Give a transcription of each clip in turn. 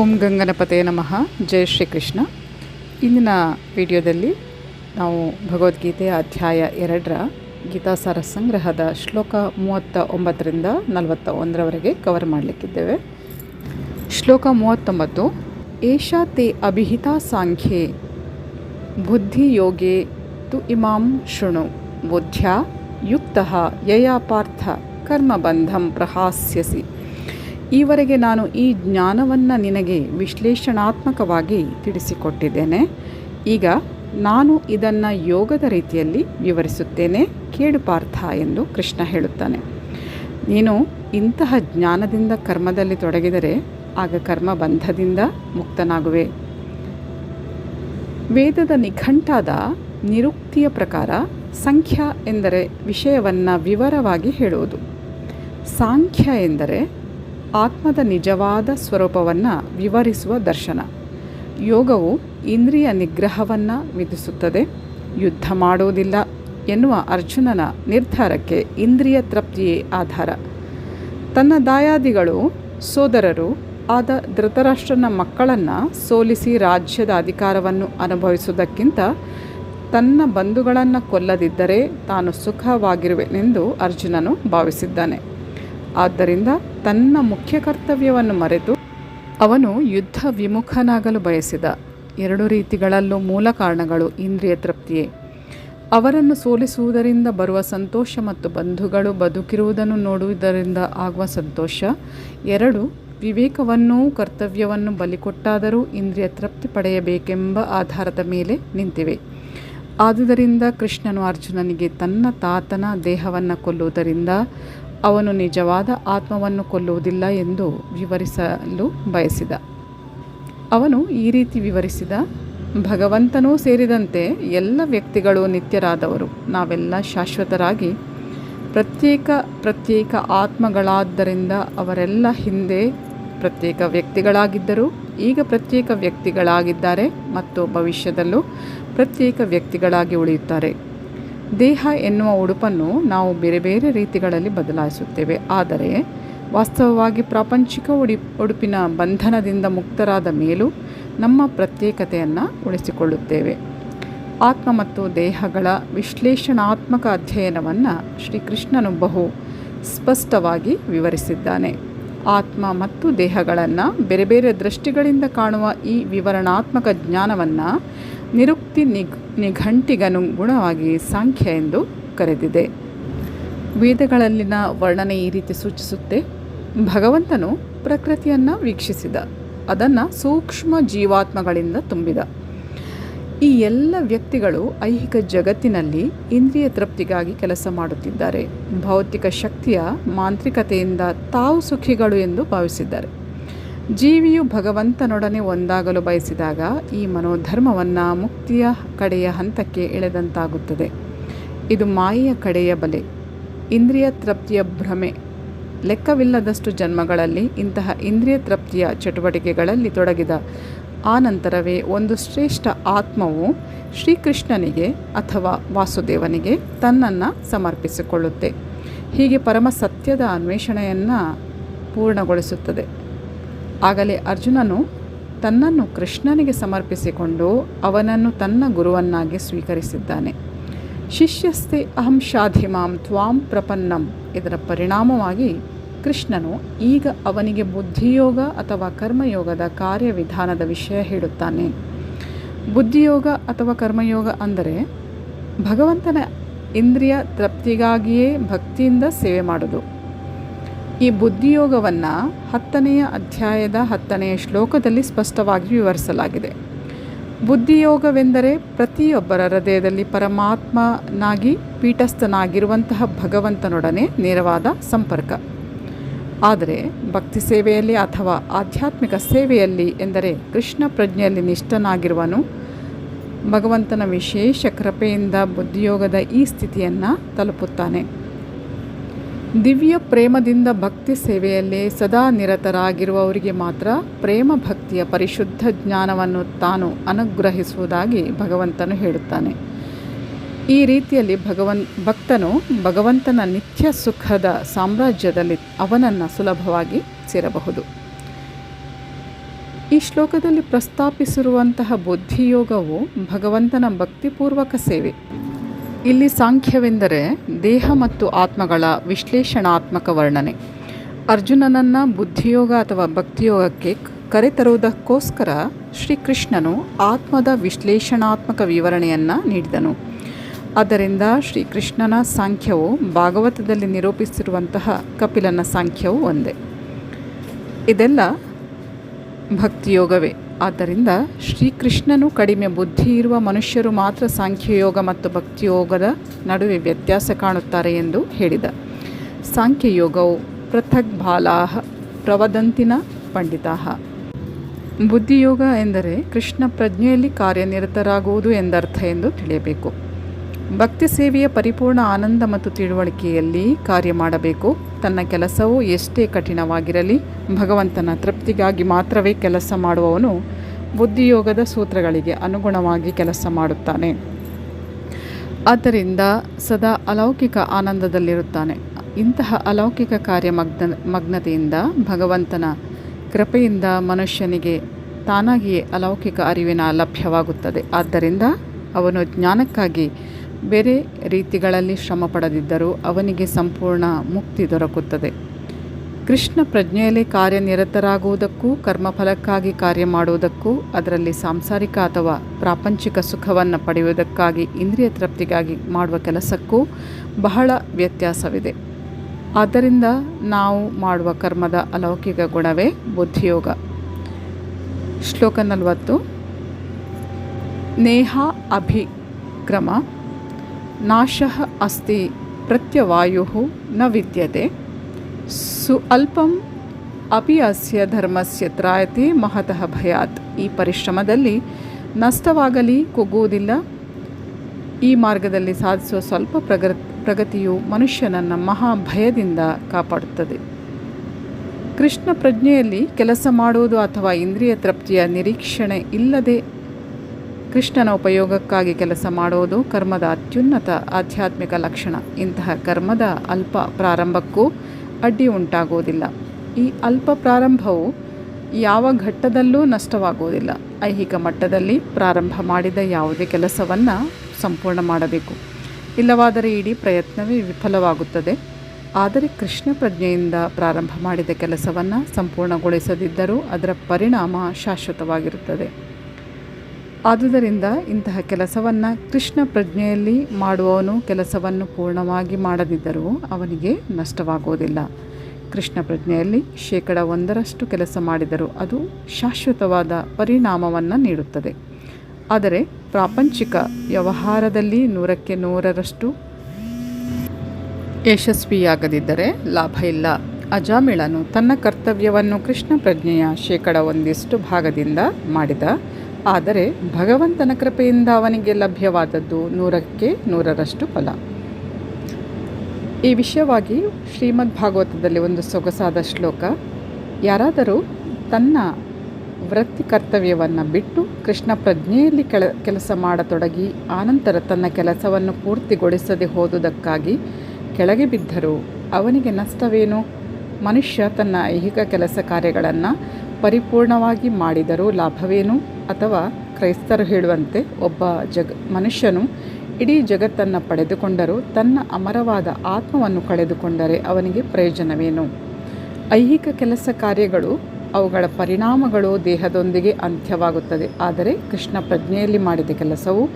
ಓಂ ಗಂಗನಪತೆ ನಮಃ. ಜಯ ಶ್ರೀಕೃಷ್ಣ. ಇಂದಿನ ವಿಡಿಯೋದಲ್ಲಿ ನಾವು ಭಗವದ್ಗೀತೆಯ ಅಧ್ಯಾಯ ಎರಡರ ಗೀತಾಸಾರ ಸಂಗ್ರಹದ ಶ್ಲೋಕ ಮೂವತ್ತ ಒಂಬತ್ತರಿಂದ ನಲವತ್ತ ಒಂದರವರೆಗೆ ಕವರ್ ಮಾಡಲಿಕ್ಕಿದ್ದೇವೆ. ಶ್ಲೋಕ ಮೂವತ್ತೊಂಬತ್ತು. ಏಷಾ ತೇ ಅಭಿಹಿತಾ ಸಾಂಖ್ಯೆ. ಬುದ್ಧಿಯೋಗೆ ತು ಇಮಾಂ ಶೃಣು. ಬುದ್ಧ್ಯ, ಯುಕ್ತ, ಯಯಾ ಪಾರ್ಥ ಕರ್ಮಬಂಧಂ ಪ್ರಹಾಸ್ಯಸಿ. ಈವರೆಗೆ ನಾನು ಈ ಜ್ಞಾನವನ್ನು ನಿನಗೆ ವಿಶ್ಲೇಷಣಾತ್ಮಕವಾಗಿ ತಿಳಿಸಿಕೊಟ್ಟಿದ್ದೇನೆ. ಈಗ ನಾನು ಇದನ್ನು ಯೋಗದ ರೀತಿಯಲ್ಲಿ ವಿವರಿಸುತ್ತೇನೆ. ಕೇಳು ಪಾರ್ಥ ಎಂದು ಕೃಷ್ಣ ಹೇಳುತ್ತಾನೆ. ನೀನು ಇಂತಹ ಜ್ಞಾನದಿಂದ ಕರ್ಮದಲ್ಲಿ ತೊಡಗಿದರೆ ಆಗ ಕರ್ಮ ಬಂಧದಿಂದ ಮುಕ್ತನಾಗುವೆ. ವೇದದ ನಿಘಂಟಾದ ನಿರುಕ್ತಿಯ ಪ್ರಕಾರ ಸಂಖ್ಯಾ ಎಂದರೆ ವಿಷಯವನ್ನು ವಿವರವಾಗಿ ಹೇಳುವುದು. ಸಾಂಖ್ಯ ಎಂದರೆ ಆತ್ಮದ ನಿಜವಾದ ಸ್ವರೂಪವನ್ನು ವಿವರಿಸುವ ದರ್ಶನ. ಯೋಗವು ಇಂದ್ರಿಯ ನಿಗ್ರಹವನ್ನು ವಿಧಿಸುತ್ತದೆ. ಯುದ್ಧ ಮಾಡುವುದಿಲ್ಲ ಎನ್ನುವ ಅರ್ಜುನನ ನಿರ್ಧಾರಕ್ಕೆ ಇಂದ್ರಿಯ ತೃಪ್ತಿಯೇ ಆಧಾರ. ತನ್ನ ದಾಯಾದಿಗಳು, ಸೋದರರು ಆದ ಧೃತರಾಷ್ಟ್ರನ ಮಕ್ಕಳನ್ನು ಸೋಲಿಸಿ ರಾಜ್ಯದ ಅಧಿಕಾರವನ್ನು ಅನುಭವಿಸುವುದಕ್ಕಿಂತ ತನ್ನ ಬಂಧುಗಳನ್ನು ಕೊಲ್ಲದಿದ್ದರೆ ತಾನು ಸುಖವಾಗಿರುವೆನೆಂದು ಅರ್ಜುನನು ಭಾವಿಸಿದ್ದಾನೆ. ಆದ್ದರಿಂದ ತನ್ನ ಮುಖ್ಯ ಕರ್ತವ್ಯವನ್ನು ಮರೆತು ಅವನು ಯುದ್ಧ ವಿಮುಖನಾಗಲು ಬಯಸಿದ. ಎರಡು ರೀತಿಗಳಲ್ಲೂ ಮೂಲ ಕಾರಣಗಳು ಇಂದ್ರಿಯ ತೃಪ್ತಿಯೇ. ಅವರನ್ನು ಸೋಲಿಸುವುದರಿಂದ ಬರುವ ಸಂತೋಷ ಮತ್ತು ಬಂಧುಗಳು ಬದುಕಿರುವುದನ್ನು ನೋಡುವುದರಿಂದ ಆಗುವ ಸಂತೋಷ. ಎರಡು, ವಿವೇಕವನ್ನೂ ಕರ್ತವ್ಯವನ್ನು ಬಲಿಕೊಟ್ಟಾದರೂ ಇಂದ್ರಿಯ ತೃಪ್ತಿ ಪಡೆಯಬೇಕೆಂಬ ಆಧಾರದ ಮೇಲೆ ನಿಂತಿವೆ. ಆದುದರಿಂದ ಕೃಷ್ಣನು ಅರ್ಜುನನಿಗೆ ತನ್ನ ತಾತನ ದೇಹವನ್ನು ಕೊಲ್ಲುವುದರಿಂದ ಅವನು ನಿಜವಾದ ಆತ್ಮವನ್ನು ಕೊಲ್ಲುವುದಿಲ್ಲ ಎಂದು ವಿವರಿಸಲು ಬಯಸಿದ. ಅವನು ಈ ರೀತಿ ವಿವರಿಸಿದ, ಭಗವಂತನೂ ಸೇರಿದಂತೆ ಎಲ್ಲ ವ್ಯಕ್ತಿಗಳು ನಿತ್ಯರಾದವರು. ನಾವೆಲ್ಲ ಶಾಶ್ವತರಾಗಿ ಪ್ರತ್ಯೇಕ ಪ್ರತ್ಯೇಕ ಆತ್ಮಗಳಾದ್ದರಿಂದ ಅವರೆಲ್ಲ ಹಿಂದೆ ಪ್ರತ್ಯೇಕ ವ್ಯಕ್ತಿಗಳಾಗಿದ್ದರು. ಈಗ ಪ್ರತ್ಯೇಕ ವ್ಯಕ್ತಿಗಳಾಗಿದ್ದಾರೆ ಮತ್ತು ಭವಿಷ್ಯದಲ್ಲೂ ಪ್ರತ್ಯೇಕ ವ್ಯಕ್ತಿಗಳಾಗಿ ಉಳಿಯುತ್ತಾರೆ. ದೇಹ ಎನ್ನುವ ಉಡುಪನ್ನು ನಾವು ಬೇರೆ ಬೇರೆ ರೀತಿಗಳಲ್ಲಿ ಬದಲಾಯಿಸುತ್ತೇವೆ. ಆದರೆ, ವಾಸ್ತವವಾಗಿ ಪ್ರಾಪಂಚಿಕ ಉಡಿ, ಉಡುಪಿನ ಬಂಧನದಿಂದ ಮುಕ್ತರಾದ ಮೇಲೂ ನಮ್ಮ ಪ್ರತ್ಯೇಕತೆಯನ್ನು ಉಳಿಸಿಕೊಳ್ಳುತ್ತೇವೆ. ಆತ್ಮ ಮತ್ತು ದೇಹಗಳ ವಿಶ್ಲೇಷಣಾತ್ಮಕ ಅಧ್ಯಯನವನ್ನು ಶ್ರೀಕೃಷ್ಣನು ಬಹು ಸ್ಪಷ್ಟವಾಗಿ ವಿವರಿಸಿದ್ದಾನೆ. ಆತ್ಮ ಮತ್ತು ದೇಹಗಳನ್ನು ಬೇರೆ ಬೇರೆ ದೃಷ್ಟಿಗಳಿಂದ ಕಾಣುವ ಈ ವಿವರಣಾತ್ಮಕ ಜ್ಞಾನವನ್ನು ನಿರುಕ್ತಿ ನಿಗ್, ನಿಘಂಟಿಗನುಗುಣವಾಗಿ ಸಾಂಖ್ಯ ಎಂದು ಕರೆದಿದೆ. ವೇದಗಳಲ್ಲಿನ ವರ್ಣನೆ ಈ ರೀತಿ ಸೂಚಿಸುತ್ತೆ. ಭಗವಂತನು ಪ್ರಕೃತಿಯನ್ನು ವೀಕ್ಷಿಸಿದ. ಅದನ್ನು ಸೂಕ್ಷ್ಮ ಜೀವಾತ್ಮಗಳಿಂದ ತುಂಬಿದ. ಈ ಎಲ್ಲ ವ್ಯಕ್ತಿಗಳು ಐಹಿಕ ಜಗತ್ತಿನಲ್ಲಿ ಇಂದ್ರಿಯ ತೃಪ್ತಿಗಾಗಿ ಕೆಲಸ ಮಾಡುತ್ತಿದ್ದಾರೆ. ಭೌತಿಕ ಶಕ್ತಿಯ ಮಾಂತ್ರಿಕತೆಯಿಂದ ತಾವು ಸುಖಿಗಳು ಎಂದು ಭಾವಿಸಿದ್ದಾರೆ. ಜೀವಿಯು ಭಗವಂತನೊಡನೆ ಒಂದಾಗಲು ಬಯಸಿದಾಗ ಈ ಮನೋಧರ್ಮವನ್ನು ಮುಕ್ತಿಯ ಕಡೆಯ ಹಂತಕ್ಕೆ ಎಳೆದಂತಾಗುತ್ತದೆ. ಇದು ಮಾಯೆಯ ಕಡೆಯ ಬಲೆ. ಇಂದ್ರಿಯ ತೃಪ್ತಿಯ ಭ್ರಮೆ. ಲೆಕ್ಕವಿಲ್ಲದಷ್ಟು ಜನ್ಮಗಳಲ್ಲಿ ಇಂತಹ ಇಂದ್ರಿಯ ತೃಪ್ತಿಯ ಚಟುವಟಿಕೆಗಳಲ್ಲಿ ತೊಡಗಿದ ಆನಂತರವೇ ಒಂದು ಶ್ರೇಷ್ಠ ಆತ್ಮವು ಶ್ರೀಕೃಷ್ಣನಿಗೆ ಅಥವಾ ವಾಸುದೇವನಿಗೆ ತನ್ನನ್ನು ಸಮರ್ಪಿಸಿಕೊಳ್ಳುತ್ತೆ. ಹೀಗೆ ಪರಮ ಸತ್ಯದ ಅನ್ವೇಷಣೆಯನ್ನು ಪೂರ್ಣಗೊಳಿಸುತ್ತದೆ. ಆಗಲೇ ಅರ್ಜುನನು ತನ್ನನ್ನು ಕೃಷ್ಣನಿಗೆ ಸಮರ್ಪಿಸಿಕೊಂಡು ಅವನನ್ನು ತನ್ನ ಗುರುವನ್ನಾಗಿ ಸ್ವೀಕರಿಸಿದ್ದಾನೆ. ಶಿಷ್ಯಸ್ಥೆ ಅಹಂ ಶಾಧಿಮಾಂ ತ್ವಾಂ ಪ್ರಪನ್ನಂ ಇದರ ಪರಿಣಾಮವಾಗಿ ಕೃಷ್ಣನು ಈಗ ಅವನಿಗೆ ಬುದ್ಧಿಯೋಗ ಅಥವಾ ಕರ್ಮಯೋಗದ ಕಾರ್ಯವಿಧಾನದ ವಿಷಯ ಹೇಳುತ್ತಾನೆ. ಬುದ್ಧಿಯೋಗ ಅಥವಾ ಕರ್ಮಯೋಗ ಅಂದರೆ ಭಗವಂತನ ಇಂದ್ರಿಯ ತೃಪ್ತಿಗಾಗಿಯೇ ಭಕ್ತಿಯಿಂದ ಸೇವೆ ಮಾಡೋದು ಈ ಬುದ್ಧಿಯೋಗವನ್ನು ಹತ್ತನೆಯ ಅಧ್ಯಾಯದ ಹತ್ತನೆಯ ಶ್ಲೋಕದಲ್ಲಿ ಸ್ಪಷ್ಟವಾಗಿ ವಿವರಿಸಲಾಗಿದೆ. ಬುದ್ಧಿಯೋಗವೆಂದರೆ ಪ್ರತಿಯೊಬ್ಬರ ಹೃದಯದಲ್ಲಿ ಪರಮಾತ್ಮನಾಗಿ ಪೀಠಸ್ಥನಾಗಿರುವಂತಹ ಭಗವಂತನೊಡನೆ ನೇರವಾದ ಸಂಪರ್ಕ. ಆದರೆ ಭಕ್ತಿ ಸೇವೆಯಲ್ಲಿ ಅಥವಾ ಆಧ್ಯಾತ್ಮಿಕ ಸೇವೆಯಲ್ಲಿ ಎಂದರೆ ಕೃಷ್ಣ ಪ್ರಜ್ಞೆಯಲ್ಲಿ ನಿಷ್ಠನಾಗಿರುವನು ಭಗವಂತನ ವಿಶೇಷ ಕೃಪೆಯಿಂದ ಬುದ್ಧಿಯೋಗದ ಈ ಸ್ಥಿತಿಯನ್ನು ತಲುಪುತ್ತಾನೆ. ದಿವ್ಯ ಪ್ರೇಮದಿಂದ ಭಕ್ತಿ ಸೇವೆಯಲ್ಲಿ ಸದಾ ನಿರತರಾಗಿರುವವರಿಗೆ ಮಾತ್ರ ಪ್ರೇಮ ಭಕ್ತಿಯ ಪರಿಶುದ್ಧ ಜ್ಞಾನವನ್ನು ತಾನು ಅನುಗ್ರಹಿಸುವುದಾಗಿ ಭಗವಂತನು ಹೇಳುತ್ತಾನೆ. ಈ ರೀತಿಯಲ್ಲಿ ಭಗವನ್, ಭಕ್ತನು ಭಗವಂತನ ನಿತ್ಯ ಸುಖದ ಸಾಮ್ರಾಜ್ಯದಲ್ಲಿ ಅವನನ್ನು ಸುಲಭವಾಗಿ ಸೇರಬಹುದು. ಈ ಶ್ಲೋಕದಲ್ಲಿ ಪ್ರಸ್ತಾಪಿಸಿರುವಂತಹ ಬುದ್ಧಿಯೋಗವು ಭಗವಂತನ ಭಕ್ತಿಪೂರ್ವಕ ಸೇವೆ. ಇಲ್ಲಿ ಸಾಂಖ್ಯವೆಂದರೆ ದೇಹ ಮತ್ತು ಆತ್ಮಗಳ ವಿಶ್ಲೇಷಣಾತ್ಮಕ ವರ್ಣನೆ. ಅರ್ಜುನನನ್ನು ಬುದ್ಧಿಯೋಗ ಅಥವಾ ಭಕ್ತಿಯೋಗಕ್ಕೆ ಕರೆತರುವುದಕ್ಕೋಸ್ಕರ ಶ್ರೀಕೃಷ್ಣನು ಆತ್ಮದ ವಿಶ್ಲೇಷಣಾತ್ಮಕ ವಿವರಣೆಯನ್ನು ನೀಡಿದನು. ಆದ್ದರಿಂದ ಶ್ರೀಕೃಷ್ಣನ ಸಾಂಖ್ಯವು ಭಾಗವತದಲ್ಲಿ ನಿರೂಪಿಸಿರುವಂತಹ ಕಪಿಲನ ಸಾಂಖ್ಯವು ಒಂದೇ. ಇದೆಲ್ಲ ಭಕ್ತಿಯೋಗವೇ. ಆದ್ದರಿಂದ ಶ್ರೀಕೃಷ್ಣನು ಕಡಿಮೆ ಬುದ್ಧಿ ಇರುವ ಮನುಷ್ಯರು ಮಾತ್ರ ಸಾಂಖ್ಯಯೋಗ ಮತ್ತು ಭಕ್ತಿಯೋಗದ ನಡುವೆ ವ್ಯತ್ಯಾಸ ಕಾಣುತ್ತಾರೆ ಎಂದು ಹೇಳಿದ. ಸಾಂಖ್ಯಯೋಗವು ಪೃಥಗ್ ಬಾಲಾಹ ಪ್ರವದಂತಿನ ಪಂಡಿತಾಹ. ಬುದ್ಧಿಯೋಗ ಎಂದರೆ ಕೃಷ್ಣ ಪ್ರಜ್ಞೆಯಲ್ಲಿ ಕಾರ್ಯನಿರತರಾಗುವುದು ಎಂದರ್ಥ ಎಂದು ತಿಳಿಯಬೇಕು. ಭಕ್ತಿ ಸೇವೆಯ ಪರಿಪೂರ್ಣ ಆನಂದ ಮತ್ತು ತಿಳುವಳಿಕೆಯಲ್ಲಿ ಕಾರ್ಯ ಮಾಡಬೇಕು. ತನ್ನ ಕೆಲಸವು ಎಷ್ಟೇ ಕಠಿಣವಾಗಿರಲಿ, ಭಗವಂತನ ತೃಪ್ತಿಗಾಗಿ ಮಾತ್ರವೇ ಕೆಲಸ ಮಾಡುವವನು ಬುದ್ಧಿಯೋಗದ ಸೂತ್ರಗಳಿಗೆ ಅನುಗುಣವಾಗಿ ಕೆಲಸ ಮಾಡುತ್ತಾನೆ. ಆದ್ದರಿಂದ ಸದಾ ಅಲೌಕಿಕ ಆನಂದದಲ್ಲಿರುತ್ತಾನೆ. ಇಂತಹ ಅಲೌಕಿಕ ಕಾರ್ಯ ಮಗ್ನ, ಮಗ್ನತೆಯಿಂದ ಭಗವಂತನ ಕೃಪೆಯಿಂದ ಮನುಷ್ಯನಿಗೆ ತಾನಾಗಿಯೇ ಅಲೌಕಿಕ ಅರಿವಿನ ಲಭ್ಯವಾಗುತ್ತದೆ. ಆದ್ದರಿಂದ ಅವನು ಜ್ಞಾನಕ್ಕಾಗಿ ಬೇರೆ ರೀತಿಗಳಲ್ಲಿ ಶ್ರಮ ಪಡದಿದ್ದರೂ ಅವನಿಗೆ ಸಂಪೂರ್ಣ ಮುಕ್ತಿ ದೊರಕುತ್ತದೆ. ಕೃಷ್ಣ ಪ್ರಜ್ಞೆಯಲ್ಲಿ ಕಾರ್ಯನಿರತರಾಗುವುದಕ್ಕೂ, ಕರ್ಮಫಲಕ್ಕಾಗಿ ಕಾರ್ಯ ಮಾಡುವುದಕ್ಕೂ, ಅದರಲ್ಲಿ ಸಾಂಸಾರಿಕ ಅಥವಾ ಪ್ರಾಪಂಚಿಕ ಸುಖವನ್ನು ಪಡೆಯುವುದಕ್ಕಾಗಿ ಇಂದ್ರಿಯ ತೃಪ್ತಿಗಾಗಿ ಮಾಡುವ ಕೆಲಸಕ್ಕೂ ಬಹಳ ವ್ಯತ್ಯಾಸವಿದೆ. ಆದ್ದರಿಂದ ನಾವು ಮಾಡುವ ಕರ್ಮದ ಅಲೌಕಿಕ ಗುಣವೇ ಬುದ್ಧಿಯೋಗ. ಶ್ಲೋಕ ನಲವತ್ತು. ನೇಹ ಅಭಿಕ್ರಮ. ನಾಶ ಅಸ್ತಿ ಪ್ರತ್ಯವಾಯು ನ ವಿದ್ಯತೆ. ಸು ಅಲ್ಪಂ ಅಪಿ ಅಸ್ಯ ಧರ್ಮಸ್ಯ ತ್ರಾಯತೆ ಮಹತಃ ಭಯಾತ್. ಈ ಪರಿಶ್ರಮದಲ್ಲಿ ನಷ್ಟವಾಗಲಿ, ಕುಗ್ಗುವುದಿಲ್ಲ. ಈ ಮಾರ್ಗದಲ್ಲಿ ಸಾಧಿಸುವ ಸ್ವಲ್ಪ ಪ್ರಗ ಪ್ರಗತಿಯು ಮನುಷ್ಯನನ್ನು ಮಹಾಭಯದಿಂದ ಕಾಪಾಡುತ್ತದೆ. ಕೃಷ್ಣ ಪ್ರಜ್ಞೆಯಲ್ಲಿ ಕೆಲಸ ಮಾಡುವುದು ಅಥವಾ ಇಂದ್ರಿಯ ತೃಪ್ತಿಯ ನಿರೀಕ್ಷಣೆ ಇಲ್ಲದೆ ಕೃಷ್ಣನ ಉಪಯೋಗಕ್ಕಾಗಿ ಕೆಲಸ ಮಾಡುವುದು ಕರ್ಮದ ಅತ್ಯುನ್ನತ ಆಧ್ಯಾತ್ಮಿಕ ಲಕ್ಷಣ. ಇಂತಹ ಕರ್ಮದ ಅಲ್ಪ ಪ್ರಾರಂಭಕ್ಕೂ ಅಡ್ಡಿ ಉಂಟಾಗುವುದಿಲ್ಲ. ಈ ಅಲ್ಪ ಪ್ರಾರಂಭವು ಯಾವ ಘಟ್ಟದಲ್ಲೂ ನಷ್ಟವಾಗುವುದಿಲ್ಲ. ಐಹಿಕ ಮಟ್ಟದಲ್ಲಿ ಪ್ರಾರಂಭ ಮಾಡಿದ ಯಾವುದೇ ಕೆಲಸವನ್ನು ಸಂಪೂರ್ಣ ಮಾಡಬೇಕು. ಇಲ್ಲವಾದರೆ ಇಡೀ ಪ್ರಯತ್ನವೇ ವಿಫಲವಾಗುತ್ತದೆ. ಆದರೆ ಕೃಷ್ಣ ಪ್ರಜ್ಞೆಯಿಂದ ಪ್ರಾರಂಭ ಮಾಡಿದ ಕೆಲಸವನ್ನು ಸಂಪೂರ್ಣಗೊಳಿಸದಿದ್ದರೂ ಅದರ ಪರಿಣಾಮ ಶಾಶ್ವತವಾಗಿರುತ್ತದೆ. ಆದುದರಿಂದ ಇಂತಹ ಕೆಲಸವನ್ನು ಕೃಷ್ಣ ಪ್ರಜ್ಞೆಯಲ್ಲಿ ಮಾಡುವವನು ಕೆಲಸವನ್ನು ಪೂರ್ಣವಾಗಿ ಮಾಡದಿದ್ದರೂ ಅವನಿಗೆ ನಷ್ಟವಾಗುವುದಿಲ್ಲ. ಕೃಷ್ಣ ಪ್ರಜ್ಞೆಯಲ್ಲಿ ಶೇಕಡ ಒಂದರಷ್ಟು ಕೆಲಸ ಮಾಡಿದರೂ ಅದು ಶಾಶ್ವತವಾದ ಪರಿಣಾಮವನ್ನು ನೀಡುತ್ತದೆ. ಆದರೆ ಪ್ರಾಪಂಚಿಕ ವ್ಯವಹಾರದಲ್ಲಿ ನೂರಕ್ಕೆ ನೂರರಷ್ಟು ಯಶಸ್ವಿಯಾಗದಿದ್ದರೆ ಲಾಭ ಇಲ್ಲ. ಅಜಾಮಿಳನು ತನ್ನ ಕರ್ತವ್ಯವನ್ನು ಕೃಷ್ಣ ಪ್ರಜ್ಞೆಯ ಶೇಕಡ ಒಂದಿಷ್ಟು ಭಾಗದಿಂದ ಮಾಡಿದ ಆದರೆ ಭಗವಂತನ ಕೃಪೆಯಿಂದ ಅವನಿಗೆ ಲಭ್ಯವಾದದ್ದು ನೂರಕ್ಕೆ ನೂರರಷ್ಟು ಫಲ. ಈ ವಿಷಯವಾಗಿ ಶ್ರೀಮದ್ ಭಾಗವತದಲ್ಲಿ ಒಂದು ಸೊಗಸಾದ ಶ್ಲೋಕ. ಯಾರಾದರೂ ತನ್ನ ವೃತ್ತಿ ಕರ್ತವ್ಯವನ್ನು ಬಿಟ್ಟು ಕೃಷ್ಣ ಪ್ರಜ್ಞೆಯಲ್ಲಿ ಕೆಲ ಕೆಲಸ ಮಾಡತೊಡಗಿ ಆನಂತರ ತನ್ನ ಕೆಲಸವನ್ನು ಪೂರ್ತಿಗೊಳಿಸದೆ ಹೋದುದಕ್ಕಾಗಿ ಕೆಳಗೆ ಬಿದ್ದರೂ ಅವನಿಗೆ ನಷ್ಟವೇನು? ಮನುಷ್ಯ ತನ್ನ ಐಹಿಕ ಕೆಲಸ ಕಾರ್ಯಗಳನ್ನು ಪರಿಪೂರ್ಣವಾಗಿ ಮಾಡಿದರೂ ಲಾಭವೇನು? ಅಥವಾ ಕ್ರೈಸ್ತರು ಹೇಳುವಂತೆ ಒಬ್ಬ ಜಗ, ಮನುಷ್ಯನು ಇಡೀ ಜಗತ್ತನ್ನು ಪಡೆದುಕೊಂಡರೂ ತನ್ನ ಅಮರವಾದ ಆತ್ಮವನ್ನು ಕಳೆದುಕೊಂಡರೆ ಅವನಿಗೆ ಪ್ರಯೋಜನವೇನು? ಐಹಿಕ ಕೆಲಸ ಕಾರ್ಯಗಳು, ಅವುಗಳ ಪರಿಣಾಮಗಳು ದೇಹದೊಂದಿಗೆ ಅಂತ್ಯವಾಗುತ್ತದೆ. ಆದರೆ ಕೃಷ್ಣ ಪ್ರಜ್ಞೆಯಲ್ಲಿ ಮಾಡಿದ ಕೆಲಸವು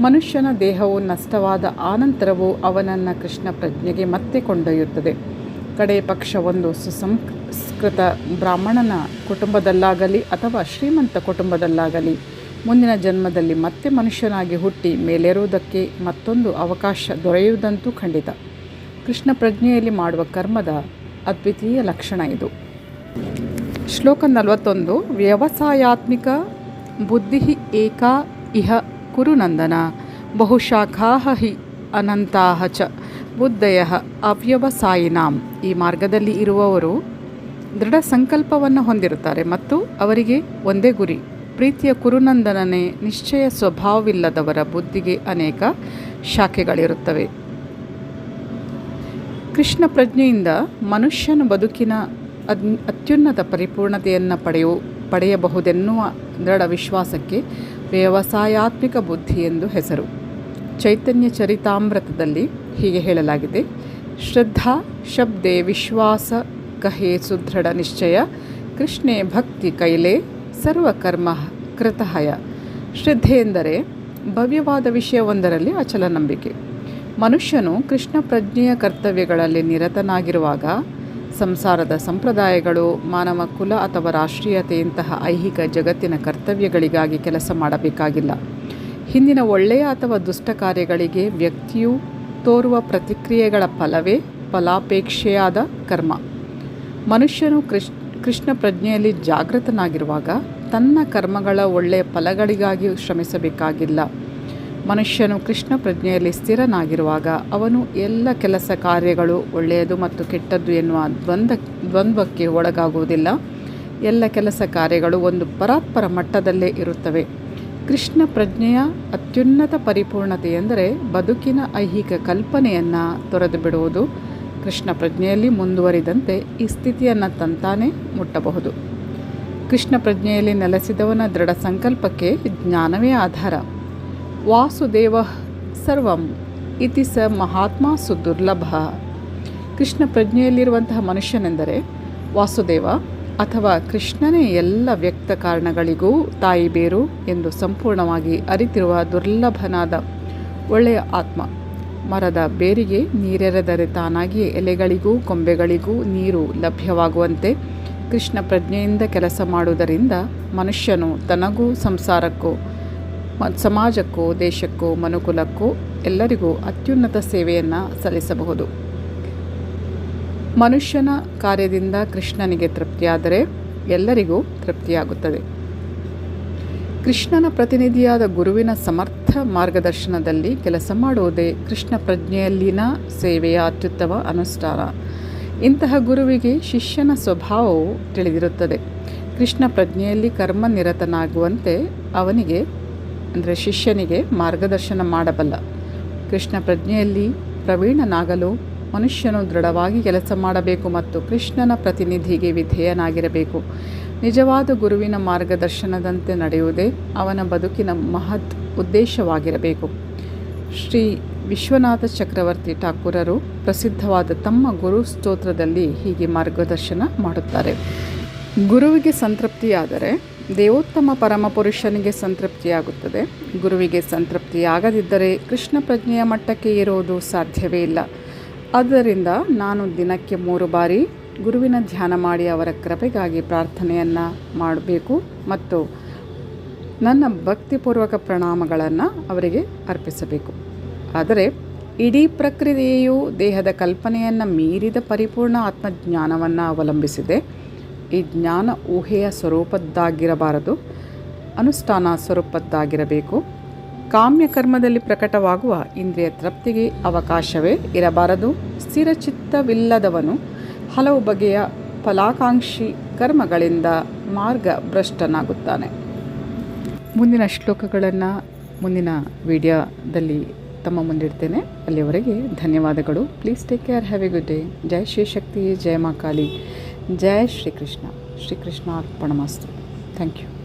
ಮನುಷ್ಯನ ದೇಹವು ನಷ್ಟವಾದ ಆನಂತರವೂ ಅವನನ್ನು ಕೃಷ್ಣ ಪ್ರಜ್ಞೆಗೆ ಮತ್ತೆ ಕೊಂಡೊಯ್ಯುತ್ತದೆ. ಕಡೆಯ ಪಕ್ಷ ಒಂದು ಸುಸಂಸ್ಕೃತ ಬ್ರಾಹ್ಮಣನ ಕುಟುಂಬದಲ್ಲಾಗಲಿ ಅಥವಾ ಶ್ರೀಮಂತ ಕುಟುಂಬದಲ್ಲಾಗಲಿ, ಮುಂದಿನ ಜನ್ಮದಲ್ಲಿ ಮತ್ತೆ ಮನುಷ್ಯನಾಗಿ ಹುಟ್ಟಿ ಮೇಲೇರುವುದಕ್ಕೆ ಮತ್ತೊಂದು ಅವಕಾಶ ದೊರೆಯುವುದಂತೂ ಖಂಡಿತ. ಕೃಷ್ಣ ಪ್ರಜ್ಞೆಯಲ್ಲಿ ಮಾಡುವ ಕರ್ಮದ ಅದ್ವಿತೀಯ ಲಕ್ಷಣ ಇದು. ಶ್ಲೋಕ ನಲವತ್ತೊಂದು, ವ್ಯವಸಾಯಾತ್ಮಿಕ ಬುದ್ಧಿ ಏಕಾ ಇಹ ಕುರುನಂದನ ಬಹುಶಾಖಾ ಹಿ ಅನಂತಾಹ ಚ. ಬುದ್ಧಯ ಅವ್ಯವಸಾಯಿನಾಂ. ಈ ಮಾರ್ಗದಲ್ಲಿ ಇರುವವರು ದೃಢ ಸಂಕಲ್ಪವನ್ನು ಹೊಂದಿರುತ್ತಾರೆ ಮತ್ತು ಅವರಿಗೆ ಒಂದೇ ಗುರಿ, ಪ್ರೀತಿಯ ಕುರುನಂದನನೇ, ನಿಶ್ಚಯ ಸ್ವಭಾವವಿಲ್ಲದವರ ಬುದ್ಧಿಗೆ ಅನೇಕ ಶಾಖೆಗಳಿರುತ್ತವೆ. ಕೃಷ್ಣ ಪ್ರಜ್ಞೆಯಿಂದ ಮನುಷ್ಯನ ಬದುಕಿನ ಅತ್ಯುನ್ನತ ಪರಿಪೂರ್ಣತೆಯನ್ನು ಪಡೆಯು, ಪಡೆಯಬಹುದೆನ್ನುವ ದೃಢ ವಿಶ್ವಾಸಕ್ಕೆ ವ್ಯವಸಾಯಾತ್ಮಿಕ ಬುದ್ಧಿ ಎಂದು ಹೆಸರು. ಚೈತನ್ಯ ಚರಿತಾಮೃತದಲ್ಲಿ ಹೀಗೆ ಹೇಳಲಾಗಿದೆ. ಶ್ರದ್ಧಾ ಶಬ್ದೆ ವಿಶ್ವಾಸ ಕಹೆ ಸುದೃಢ ನಿಶ್ಚಯ. ಕೃಷ್ಣೆ ಭಕ್ತಿ ಕೈಲೆ ಸರ್ವಕರ್ಮ ಕೃತಹಯ. ಶ್ರದ್ಧೆ ಎಂದರೆ ಭವ್ಯವಾದ ವಿಷಯವೊಂದರಲ್ಲಿ ಅಚಲ ನಂಬಿಕೆ. ಮನುಷ್ಯನು ಕೃಷ್ಣ ಪ್ರಜ್ಞೆಯ ಕರ್ತವ್ಯಗಳಲ್ಲಿ ನಿರತನಾಗಿರುವಾಗ ಸಂಸಾರದ ಸಂಪ್ರದಾಯಗಳು, ಮಾನವ ಕುಲ ಅಥವಾ ರಾಷ್ಟ್ರೀಯತೆಯಂತಹ ಐಹಿಕ ಜಗತ್ತಿನ ಕರ್ತವ್ಯಗಳಿಗಾಗಿ ಕೆಲಸ ಮಾಡಬೇಕಾಗಿಲ್ಲ. ಹಿಂದಿನ ಒಳ್ಳೆಯ ಅಥವಾ ದುಷ್ಟ ಕಾರ್ಯಗಳಿಗೆ ವ್ಯಕ್ತಿಯು ತೋರುವ ಪ್ರತಿಕ್ರಿಯೆಗಳ ಫಲವೇ ಫಲಾಪೇಕ್ಷೆಯಾದ ಕರ್ಮ. ಮನುಷ್ಯನು ಕೃಷ್ ಕೃಷ್ಣ ಪ್ರಜ್ಞೆಯಲ್ಲಿ ಜಾಗೃತನಾಗಿರುವಾಗ ತನ್ನ ಕರ್ಮಗಳ ಒಳ್ಳೆಯ ಫಲಗಳಿಗಾಗಿ ಶ್ರಮಿಸಬೇಕಾಗಿಲ್ಲ. ಮನುಷ್ಯನು ಕೃಷ್ಣ ಪ್ರಜ್ಞೆಯಲ್ಲಿ ಸ್ಥಿರನಾಗಿರುವಾಗ ಅವನು ಎಲ್ಲ ಕೆಲಸ ಕಾರ್ಯಗಳು ಒಳ್ಳೆಯದು ಮತ್ತು ಕೆಟ್ಟದ್ದು ಎನ್ನುವ ದ್ವಂದ್ವ, ದ್ವಂದ್ವಕ್ಕೆ ಒಳಗಾಗುವುದಿಲ್ಲ. ಎಲ್ಲ ಕೆಲಸ ಕಾರ್ಯಗಳು ಒಂದು ಪರಾತ್ಪರ ಮಟ್ಟದಲ್ಲೇ ಇರುತ್ತವೆ. ಕೃಷ್ಣ ಪ್ರಜ್ಞೆಯ ಅತ್ಯುನ್ನತ ಪರಿಪೂರ್ಣತೆ ಎಂದರೆ ಬದುಕಿನ ಐಹಿಕ ಕಲ್ಪನೆಯನ್ನು ತೊರೆದು ಬಿಡುವುದು. ಕೃಷ್ಣ ಪ್ರಜ್ಞೆಯಲ್ಲಿ ಮುಂದುವರಿದಂತೆ ಈ ಸ್ಥಿತಿಯನ್ನು ತಂತಾನೆ ಮುಟ್ಟಬಹುದು. ಕೃಷ್ಣ ಪ್ರಜ್ಞೆಯಲ್ಲಿ ನೆಲೆಸಿದವನ ದೃಢ ಸಂಕಲ್ಪಕ್ಕೆ ಜ್ಞಾನವೇ ಆಧಾರ. ವಾಸುದೇವ ಸರ್ವಂ ಇತಿ ಸ ಮಹಾತ್ಮ ಸುದುರ್ಲಭ. ಕೃಷ್ಣ ಪ್ರಜ್ಞೆಯಲ್ಲಿರುವಂತಹ ಮನುಷ್ಯನೆಂದರೆ ವಾಸುದೇವ. ಅಥವಾ ಕೃಷ್ಣನೇ ಎಲ್ಲ ವ್ಯಕ್ತ ಕಾರಣಗಳಿಗೂ ತಾಯಿ ಬೇರು ಎಂದು ಸಂಪೂರ್ಣವಾಗಿ ಅರಿತಿರುವ ದುರ್ಲಭನಾದ ಒಳ್ಳೆಯ ಆತ್ಮ. ಮರದ ಬೇರಿಗೆ ನೀರೆರೆದರೆ ತಾನಾಗಿಯೇ ಎಲೆಗಳಿಗೂ ಕೊಂಬೆಗಳಿಗೂ ನೀರು ಲಭ್ಯವಾಗುವಂತೆ ಕೃಷ್ಣ ಪ್ರಜ್ಞೆಯಿಂದ ಕೆಲಸ ಮಾಡುವುದರಿಂದ ಮನುಷ್ಯನು ತನಗೂ ಸಂಸಾರಕ್ಕೂ, ಸಮಾಜಕ್ಕೂ, ದೇಶಕ್ಕೂ, ಮನುಕುಲಕ್ಕೂ ಎಲ್ಲರಿಗೂ ಅತ್ಯುನ್ನತ ಸೇವೆಯನ್ನು ಸಲ್ಲಿಸಬಹುದು. ಮನುಷ್ಯನ ಕಾರ್ಯದಿಂದ ಕೃಷ್ಣನಿಗೆ ತೃಪ್ತಿಯಾದರೆ ಎಲ್ಲರಿಗೂ ತೃಪ್ತಿಯಾಗುತ್ತದೆ. ಕೃಷ್ಣನ ಪ್ರತಿನಿಧಿಯಾದ ಗುರುವಿನ ಸಮರ್ಥ ಮಾರ್ಗದರ್ಶನದಲ್ಲಿ ಕೆಲಸ ಮಾಡುವುದೇ ಕೃಷ್ಣ ಪ್ರಜ್ಞೆಯಲ್ಲಿನ ಸೇವೆಯ ಅತ್ಯುತ್ತಮ ಅನುಷ್ಠಾನ. ಇಂತಹ ಗುರುವಿಗೆ ಶಿಷ್ಯನ ಸ್ವಭಾವವು ತಿಳಿದಿರುತ್ತದೆ. ಕೃಷ್ಣ ಪ್ರಜ್ಞೆಯಲ್ಲಿ ಕರ್ಮ ನಿರತನಾಗುವಂತೆ ಅವನಿಗೆ, ಅಂದರೆ ಶಿಷ್ಯನಿಗೆ ಮಾರ್ಗದರ್ಶನ ಮಾಡಬಲ್ಲ. ಕೃಷ್ಣ ಪ್ರಜ್ಞೆಯಲ್ಲಿ ಪ್ರವೀಣನಾಗಲು ಮನುಷ್ಯನು ದೃಢವಾಗಿ ಕೆಲಸ ಮಾಡಬೇಕು ಮತ್ತು ಕೃಷ್ಣನ ಪ್ರತಿನಿಧಿಗೆ ವಿಧೇಯನಾಗಿರಬೇಕು. ನಿಜವಾದ ಗುರುವಿನ ಮಾರ್ಗದರ್ಶನದಂತೆ ನಡೆಯುವುದೇ ಅವನ ಬದುಕಿನ ಮಹತ್ ಉದ್ದೇಶವಾಗಿರಬೇಕು. ಶ್ರೀ ವಿಶ್ವನಾಥ ಚಕ್ರವರ್ತಿ ಠಾಕೂರರು ಪ್ರಸಿದ್ಧವಾದ ತಮ್ಮ ಗುರು ಸ್ತೋತ್ರದಲ್ಲಿ ಹೀಗೆ ಮಾರ್ಗದರ್ಶನ ಮಾಡುತ್ತಾರೆ. ಗುರುವಿಗೆ ಸಂತೃಪ್ತಿಯಾದರೆ ದೇವೋತ್ತಮ ಪರಮಪುರುಷನಿಗೆ ಸಂತೃಪ್ತಿಯಾಗುತ್ತದೆ. ಗುರುವಿಗೆ ಸಂತೃಪ್ತಿಯಾಗದಿದ್ದರೆ ಕೃಷ್ಣ ಪ್ರಜ್ಞೆಯ ಮಟ್ಟಕ್ಕೆ ಏರುವುದು ಸಾಧ್ಯವೇ ಇಲ್ಲ. ಆದ್ದರಿಂದ ನಾನು ದಿನಕ್ಕೆ ಮೂರು ಬಾರಿ ಗುರುವಿನ ಧ್ಯಾನ ಮಾಡಿ ಅವರ ಕೃಪೆಗಾಗಿ ಪ್ರಾರ್ಥನೆಯನ್ನು ಮಾಡಬೇಕು ಮತ್ತು ನನ್ನ ಭಕ್ತಿಪೂರ್ವಕ ಪ್ರಣಾಮಗಳನ್ನು ಅವರಿಗೆ ಅರ್ಪಿಸಬೇಕು. ಆದರೆ ಇಡೀ ಪ್ರಕ್ರಿಯೆಯು ದೇಹದ ಕಲ್ಪನೆಯನ್ನು ಮೀರಿದ ಪರಿಪೂರ್ಣ ಆತ್ಮಜ್ಞಾನವನ್ನು ಅವಲಂಬಿಸಿದೆ. ಈ ಜ್ಞಾನ ಊಹೆಯ ಸ್ವರೂಪದ್ದಾಗಿರಬಾರದು, ಅನುಷ್ಠಾನ ಸ್ವರೂಪದ್ದಾಗಿರಬೇಕು. ಕಾಮ್ಯ ಕರ್ಮದಲ್ಲಿ ಪ್ರಕಟವಾಗುವ ಇಂದ್ರಿಯ ತೃಪ್ತಿಗೆ ಅವಕಾಶವೇ ಇರಬಾರದು. ಸ್ಥಿರಚಿತ್ತವಿಲ್ಲದವನು ಹಲವು ಬಗೆಯ ಫಲಾಕಾಂಕ್ಷಿ ಕರ್ಮಗಳಿಂದ ಮಾರ್ಗ ಭ್ರಷ್ಟನಾಗುತ್ತಾನೆ. ಮುಂದಿನ ಶ್ಲೋಕಗಳನ್ನು ಮುಂದಿನ ವಿಡಿಯೋದಲ್ಲಿ ತಮ್ಮ ಮುಂದಿಡ್ತೇನೆ. ಅಲ್ಲಿಯವರೆಗೆ ಧನ್ಯವಾದಗಳು. Please take care have a good day ಜೈ ಶ್ರೀಶಕ್ತಿ ಜಯ ಮಾ ಕಾಳಿ ಜಯ ಶ್ರೀಕೃಷ್ಣ. ಶ್ರೀಕೃಷ್ಣ ಅರ್ಪಣಮಸ್ತು ಥ್ಯಾಂಕ್ ಯು